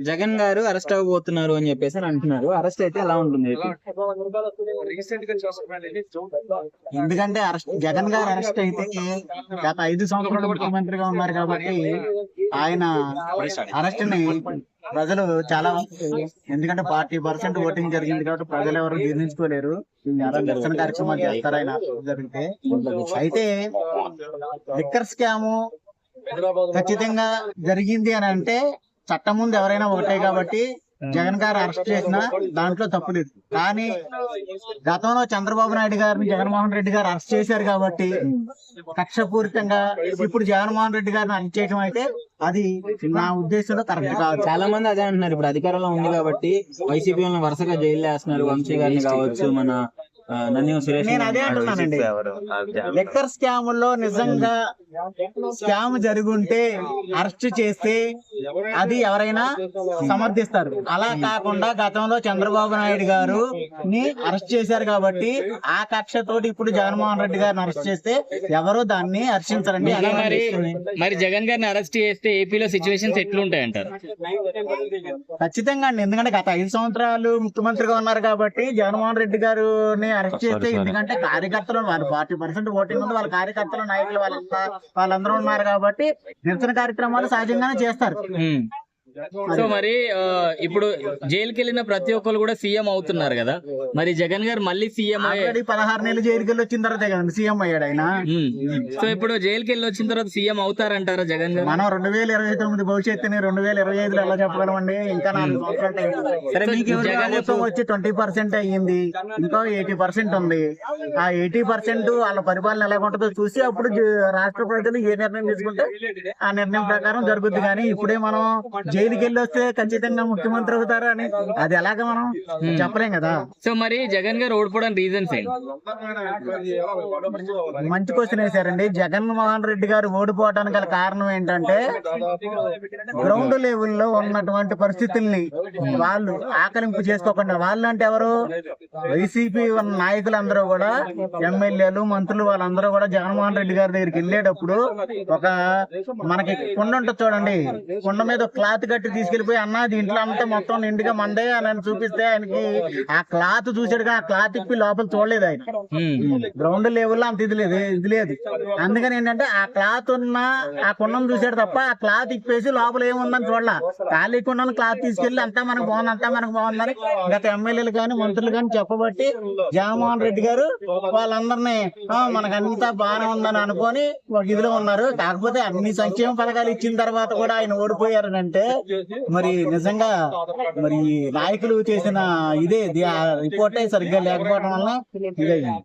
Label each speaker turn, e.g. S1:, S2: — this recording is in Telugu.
S1: జగన్ గారు అరెస్ట్ అవ్వబోతున్నారు అని చెప్పేసి అని అంటున్నారు. అరెస్ట్ అయితే ఎలా ఉంటుంది?
S2: ఎందుకంటే అరెస్ట్ జగన్ గారు అరెస్ట్ అయితే గత ఐదు సంవత్సరాలు ముఖ్యమంత్రిగా ఉన్నారు కాబట్టి ఆయన అరెస్ట్ని ప్రజలు చాలా ఎందుకంటే ఫార్టీ పర్సెంట్ ఓటింగ్ జరిగింది కాబట్టి ప్రజలు ఎవరు జీర్ణించుకోలేరు చాలా నిరసన కార్యక్రమాలు చేస్తారు ఆయన జరిగితే? అయితే లిక్కర్ స్కాము ఖచ్చితంగా జరిగింది అని అంటే చట్టం ముందు ఎవరైనా ఒకటే కాబట్టి జగన్ గారు అరెస్ట్ చేసినా దాంట్లో తప్పు లేదు. కానీ గతంలో చంద్రబాబు నాయుడు గారిని జగన్మోహన్ రెడ్డి గారు అరెస్ట్ చేశారు కాబట్టి కక్షపూరితంగా ఇప్పుడు జగన్మోహన్ రెడ్డి గారిని అరెస్ట్ చేయడం అయితే అది నా ఉద్దేశంలో కరెక్ట్ కాదు.
S1: చాలా మంది అదే అంటున్నారు. ఇప్పుడు అధికారంలో ఉంది కాబట్టి వైసీపీ వాళ్ళని వరుసగా జైలు వేస్తున్నారు. వంశీ గారిని కావచ్చు మన
S2: నేను అదే అంటున్నానండి. లిక్కర్ స్కాముల్లో నిజంగా స్కామ్ జరుగుంటే అరెస్ట్ చేస్తే అది ఎవరైనా సమర్థిస్తారు. అలా కాకుండా గతంలో చంద్రబాబు నాయుడు గారు ని అరెస్ట్ చేశారు కాబట్టి ఆ కక్షతోటి ఇప్పుడు జగన్మోహన్ రెడ్డి గారిని అరెస్ట్ చేస్తే ఎవరు దాన్ని హర్షించరండి. అలా
S3: మరి జగన్ గారిని అరెస్ట్ చేస్తే ఏపీలో సిచ్యువేషన్స్ ఎట్లుంటాయంటారు?
S2: ఖచ్చితంగా అండి. ఎందుకంటే గత ఐదు సంవత్సరాలు ముఖ్యమంత్రిగా ఉన్నారు కాబట్టి జగన్మోహన్ రెడ్డి గారిని అరెస్ట్ చేస్తే ఎందుకంటే కార్యకర్తలు వాళ్ళు ఫార్టీ పర్సెంట్ ఓటింగ్ ఉంది వాళ్ళ కార్యకర్తలు నాయకులు వాళ్ళంతా వాళ్ళందరూ ఉన్నారు కాబట్టి నిరసన కార్యక్రమాలు సహజంగానే చేస్తారు.
S3: సో మరి ఇప్పుడు జైలుకి వెళ్ళిన ప్రతి ఒక్కరు కూడా సీఎం అవుతున్నారు కదా. మరి జగన్ గారు మళ్ళీ సీఎం అయ్యే
S2: ఆల్రెడీ పదహారు నెలలు జైలుకి వెళ్ళి వచ్చిన తర్వాత కదండి సీఎం అయ్యాడు ఆయన.
S3: సో ఇప్పుడు జైలుకి వెళ్ళి వచ్చిన తర్వాత సీఎం అవుతారంటారా జగన్ గారు?
S2: మనం రెండు వేల ఇరవై తొమ్మిది భవిష్యత్తుని రెండు వేల ఇరవై ఐదులో ఎలా చెప్పగలమండి? ఇంకా నాలుగు సంవత్సరాలు వచ్చి ట్వంటీ పర్సెంట్ అయ్యింది. ఇంకా ఎయిటీ పర్సెంట్ ఉంది. ఆ ఎయిటీ పర్సెంట్ వాళ్ళ పరిపాలన ఎలా ఉంటుందో చూసి అప్పుడు రాష్ట్ర ప్రజలు ఏ నిర్ణయం తీసుకుంటే ఆ నిర్ణయం ప్రకారం జరుగుద్ది. కానీ ఇప్పుడే మనం జైలుకి వెళ్ళి వస్తే ఖచ్చితంగా ముఖ్యమంత్రి అవుతారు అని అది ఎలాగ మనం చెప్పలేం కదా.
S3: సో మరి జగన్ గారు ఓడిపోవడానికి రీజన్స్ ఏంటి?
S2: మంచి క్వశ్చన్ వేశారండి. జగన్మోహన్ రెడ్డి గారు ఓడిపోవడానికి గల కారణం ఏంటంటే గ్రౌండ్ లెవెల్లో ఉన్నటువంటి పరిస్థితుల్ని వాళ్ళు ఆకలింపు చేసుకోకుండా వాళ్ళు అంటే ఎవరు? వైసీపీ నాయకులందరూ కూడా ఎమ్మెల్యేలు మంత్రులు వాళ్ళందరూ కూడా జగన్మోహన్ రెడ్డి గారి దగ్గరికి వెళ్ళేటప్పుడు ఒక మనకి కుండ ఉంటుంది చూడండి. కుండ మీద క్లాత్ కట్టి తీసుకెళ్ళిపోయి అన్న దీంట్లో అంతా మొత్తం నిండుగా మందే అని చూపిస్తే ఆయనకి ఆ క్లాత్ చూసాడు కానీ ఆ క్లాత్ ఇప్పి లోపల చూడలేదు ఆయన. గ్రౌండ్ లెవెల్ అంత ఇది లేదు ఇది లేదు. అందుకని ఏంటంటే ఆ క్లాత్ ఉన్న ఆ కుండం చూసాడు తప్ప ఆ క్లాత్ ఇప్పేసి లోపల ఏముందని చూడాల. ఖాళీ కుండను క్లాత్ తీసుకెళ్ళి అంతా మనకు బాగుంది అంతా మనకు బాగుందని గత ఎమ్మెల్యేలు కానీ మంత్రులు కానీ చెప్పబట్టి జగన్మోహన్ రెడ్డి గారు వాళ్ళందరినీ "ఆ, మనకు అంతా బాగానే ఉందని అనుకొని ఒక ఇదిలో ఉన్నారు. కాకపోతే అన్ని సంక్షేమ పథకాలు ఇచ్చిన తర్వాత కూడా ఆయన ఓడిపోయారని అంటే మరి నిజంగా మరి నాయకులు చేసిన ఇదే రిపోర్టే సరిగ్గా లేకపోవడం వల్ల ఇదైంది